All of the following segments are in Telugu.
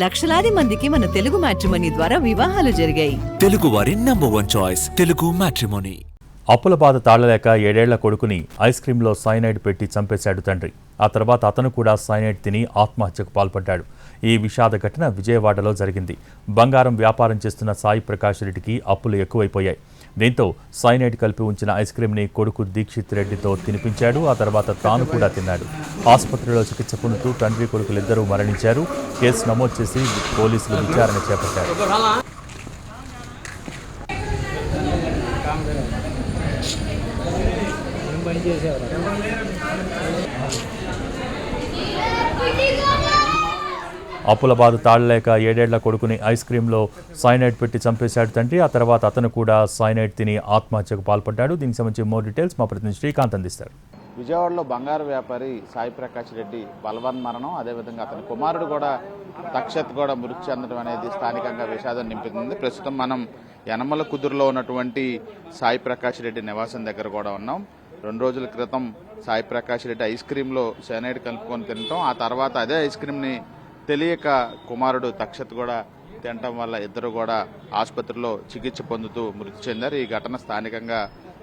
లక్షలాది మందికి మన తెలుగు మ్యాట్రిమనీ ద్వారా వివాహాలు జరిగాయి. తెలుగు వారి number one choice Telugu matrimony. అప్పుల బాధ తాళలేక ఏడేళ్ళ కొడుకుని ఐస్ క్రీంలో సైనైడ్ పెట్టి చంపేశాడు తండ్రి. ఆ తర్వాత అతను కూడా సైనైడ్ తిని ఆత్మహత్యకు పాల్పడ్డాడు. ఈ విషాద ఘటన విజయవాడలో జరిగింది. బంగారం వ్యాపారం చేస్తున్న సాయి ప్రకాష్ రెడ్డికి అప్పులు ఎక్కువైపోయాయి. దీంతో సైనైడ్ కలిపి ఉంచిన ఐస్ క్రీమ్ని కొడుకు దీక్షిత్ రెడ్డితో తినిపించాడు. ఆ తర్వాత తాను కూడా తిన్నాడు. ఆసుపత్రిలో చికిత్స పొందుతూ తండ్రి కొడుకులిద్దరూ మరణించారు. కేసు నమోదు చేసి పోలీసులు విచారణ చేపట్టారు. అప్పుల బాధ తాళలేక ఏడేళ్ళ కొడుకుని ఐస్ క్రీంలో సైనైడ్ పెట్టి చంపేశాడు తండ్రి. ఆ తర్వాత అతను కూడా సైనైడ్ తిని ఆత్మహత్యకు పాల్పడ్డాడు. దీనికి సంబంధించి మోర్ డీటెయిల్స్ మా ప్రతినిధి శ్రీకాంత్ అందిస్తారు. విజయవాడలో బంగారు వ్యాపారి సాయి ప్రకాష్ రెడ్డి బలవన్ మరణం అదేవిధంగా అతని కుమారుడు కూడా తక్షత్ కూడా మృతి చెందడం అనేది స్థానికంగా విషాదం నింపుతుంది. ప్రస్తుతం మనం యనమల కుదురులో ఉన్నటువంటి సాయి ప్రకాష్ రెడ్డి నివాసం దగ్గర కూడా ఉన్నాం. రెండు రోజుల క్రితం సాయి ప్రకాష్ రెడ్డి ఐస్ క్రీంలో సెనైడ్ కలుపుకొని తినటం ఆ తర్వాత అదే ఐస్ క్రీమ్ని తెలియక కుమారుడు తక్షత్ కూడా తినటం వల్ల ఇద్దరు కూడా ఆసుపత్రిలో చికిత్స పొందుతూ మృతి చెందారు. ఈ ఘటన స్థానికంగా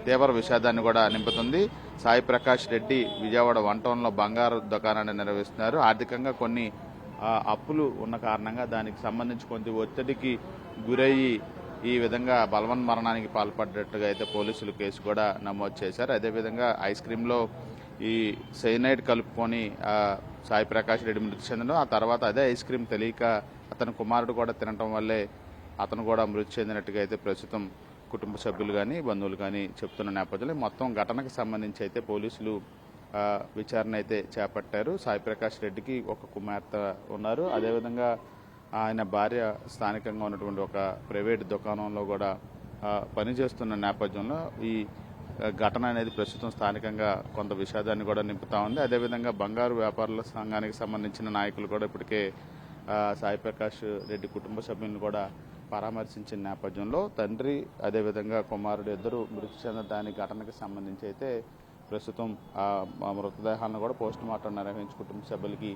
తీవ్ర విషాదాన్ని కూడా నింపుతుంది. సాయి ప్రకాష్ రెడ్డి విజయవాడ వన్ టౌన్లో బంగారు దుకాణాన్ని నిర్వహిస్తున్నారు. ఆర్థికంగా కొన్ని అప్పులు ఉన్న కారణంగా దానికి సంబంధించి కొంత ఒత్తిడికి గురయ్యి ఈ విధంగా బలవన్ మరణానికి పాల్పడ్డట్టుగా అయితే పోలీసులు కేసు కూడా నమోదు చేశారు. అదేవిధంగా ఐస్ క్రీంలో ఈ సైనైడ్ కలుపుకొని ఆ, సాయి ప్రకాష్ రెడ్డి మృతి చెందడం ఆ తర్వాత అదే ఐస్ క్రీమ్ తెలియక అతని కుమారుడు కూడా తినటం వల్లే అతను కూడా మృతి చెందినట్టుగా అయితే ప్రస్తుతం కుటుంబ సభ్యులు కానీ బంధువులు కానీ చెప్తున్న నేపథ్యంలో మొత్తం ఘటనకు సంబంధించి అయితే పోలీసులు విచారణ అయితే చేపట్టారు. సాయి ప్రకాష్ రెడ్డికి ఒక కుమార్తె ఉన్నారు. అదేవిధంగా ఆయన భార్య స్థానికంగా ఉన్నటువంటి ఒక ప్రైవేట్ దుకాణంలో కూడా పనిచేస్తున్న నేపథ్యంలో ఈ ఘటన అనేది ప్రస్తుతం స్థానికంగా కొంత విషాదాన్ని కూడా నింపుతా ఉంది. అదేవిధంగా బంగారు వ్యాపారుల సంఘానికి సంబంధించిన నాయకులు కూడా ఇప్పటికే సాయి ప్రకాష్ రెడ్డి కుటుంబ సభ్యులను కూడా పరామర్శించిన నేపథ్యంలో తండ్రి అదేవిధంగా కుమారుడు ఇద్దరు మృతి చెందిన దాని ఘటనకు సంబంధించి అయితే ప్రస్తుతం మృతదేహాలను కూడా పోస్ట్ మార్టం నిర్వహించి కుటుంబ సభ్యులకి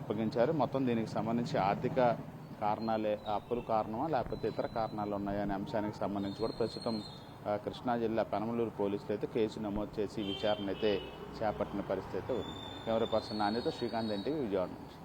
అప్పగించారు. మొత్తం దీనికి సంబంధించి ఆర్థిక కారణాలే అప్పులు కారణమా లేకపోతే ఇతర కారణాలు ఉన్నాయా అనే అంశానికి సంబంధించి కూడా ప్రస్తుతం కృష్ణా జిల్లా పెనమలూరు పోలీసులు అయితే కేసు నమోదు చేసి విచారణ అయితే చేపట్టిన పరిస్థితి ఉంది. కెమెరా పర్సన్ నాణ్యత శ్రీకాంత్ ఎన్టీవీ విజయవాడ నుంచి.